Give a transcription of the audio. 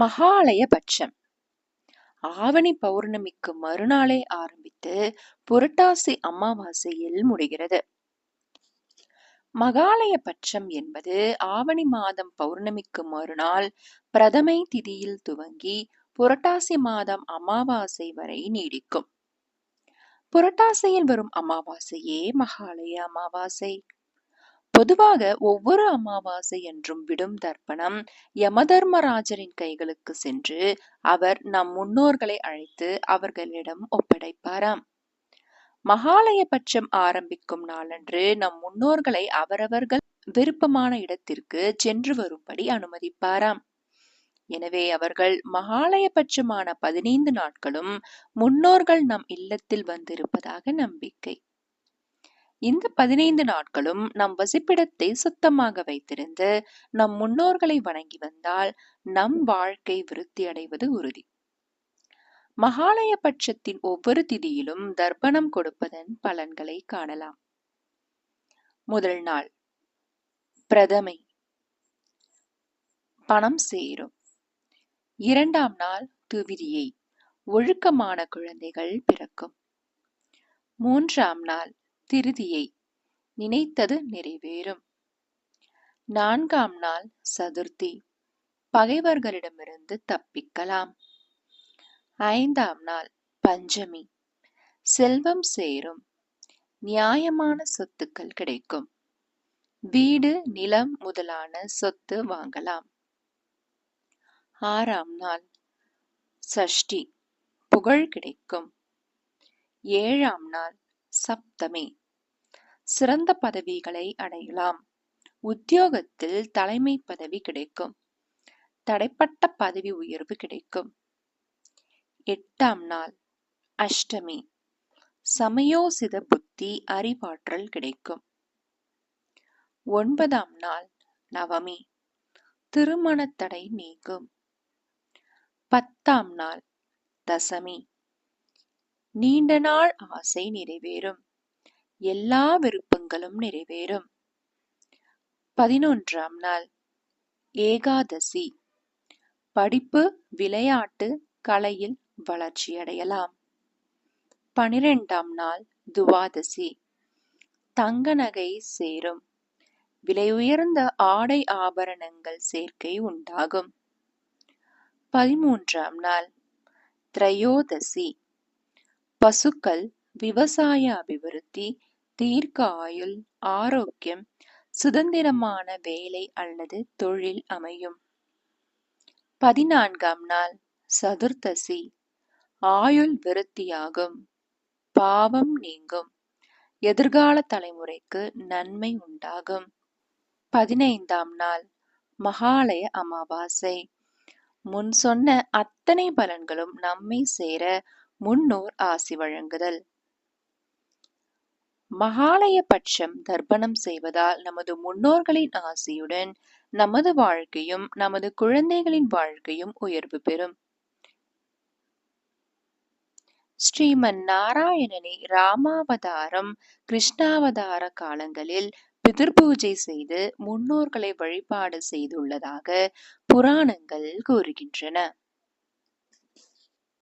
மகாலய பட்சம் ஆவணி பௌர்ணமிக்கு மறுநாளே ஆரம்பித்து புரட்டாசி அமாவாசையில் முடிகிறது. மகாலய பட்சம் என்பது ஆவணி மாதம் பௌர்ணமிக்கு மறுநாள் பிரதமை திதியில் துவங்கி புரட்டாசி மாதம் அமாவாசை வரை நீடிக்கும். புரட்டாசியில் வரும் அமாவாசையே மகாலய அமாவாசை. பொதுவாக ஒவ்வொரு அமாவாசை என்றும் விடும் தர்ப்பணம் யமதர்மராஜரின் கைகளுக்கு சென்று அவர் நம் முன்னோர்களை அழைத்து அவர்களிடம் ஒப்படைப்பாராம். மகாலய பட்சம் ஆரம்பிக்கும் நாளன்று நம் முன்னோர்களை அவரவர்கள் விருப்பமான இடத்திற்கு சென்று வரும்படி அனுமதிப்பாராம். எனவே அவர்கள் மகாலயபட்சமான பதினைந்து நாட்களும் முன்னோர்கள் நம் இல்லத்தில் வந்திருப்பதாக நம்பிக்கை. இந்த பதினைந்து நாட்களும் நம் வசிப்பிடத்தை சுத்தமாக வைத்திருந்து நம் முன்னோர்களை வணங்கி வந்தால் நம் வாழ்க்கை விருத்தி அடைவது உறுதி. மகாலய பட்சத்தின் ஒவ்வொரு திதியிலும் தர்ப்பணம் கொடுப்பதன் பலன்களை காணலாம். முதல் நாள். பிரதமை. பணம் சேரும். இரண்டாம் நாள் துவிதியை. ஒழுக்கமான குழந்தைகள் பிறக்கும். மூன்றாம் நாள் திருதியை நினைத்தது நிறைவேறும். நான்காம் நாள் சதுர்த்தி. பகைவர்களிடமிருந்து தப்பிக்கலாம். ஐந்தாம் நாள் பஞ்சமி. செல்வம் சேரும். நியாயமான சொத்துக்கள் கிடைக்கும். வீடு நிலம் முதலான சொத்து வாங்கலாம். ஆறாம் நாள் சஷ்டி. புகழ் கிடைக்கும். ஏழாம் நாள் சப்தமி. சிறந்த பதவிகளை அடையலாம். உத்தியோகத்தில் தலைமை பதவி கிடைக்கும். தடைப்பட்ட பதவி உயர்வு கிடைக்கும். எட்டாம் நாள் அஷ்டமி. சமயோசித புத்தி அறிவாற்றல் கிடைக்கும். ஒன்பதாம் நாள் நவமி. திருமண தடை நீங்கும். பத்தாம் நாள் தசமி. நீண்ட நாள் ஆசை நிறைவேறும். எல்லா விருப்பங்களும் நிறைவேறும். பதினொன்றாம் நாள் ஏகாதசி. படிப்பு விளையாட்டு கலையில் வளர்ச்சியடையலாம் பனிரெண்டாம் நாள் துவாதசி. தங்க நகை சேரும். விலையுயர்ந்த ஆடை ஆபரணங்கள் சேர்க்கை உண்டாகும். பதிமூன்றாம் நாள் திரையோதசி. பசுக்கள் விவசாய அபிவிருத்தி தீர்க்க ஆயுள் ஆரோக்கியம் சுதந்திரமான வேலை அல்லது தொழில் அமையும். பதினான்காம் நாள் சதுர்த்தசி. ஆயுள் விருத்தியாகும். பாவம் நீங்கும். எதிர்கால தலைமுறைக்கு நன்மை உண்டாகும். பதினைந்தாம் நாள் மகாலய அமாவாசை. முன் சொன்ன அத்தனை பலன்களும் நம்மை சேர முன்னோர் ஆசி வழங்குதல். மகாலய பட்சம் தர்ப்பணம் செய்வதால் நமது முன்னோர்களின் ஆசியுடன் நமது வாழ்க்கையும் நமது குழந்தைகளின் வாழ்க்கையும் உயர்வு பெறும். ஸ்ரீமன் நாராயணனை ராமாவதாரம் கிருஷ்ணாவதார காலங்களில் பிதிர்பூஜை செய்து முன்னோர்களை வழிபாடு செய்துள்ளதாக புராணங்கள் கூறுகின்றன.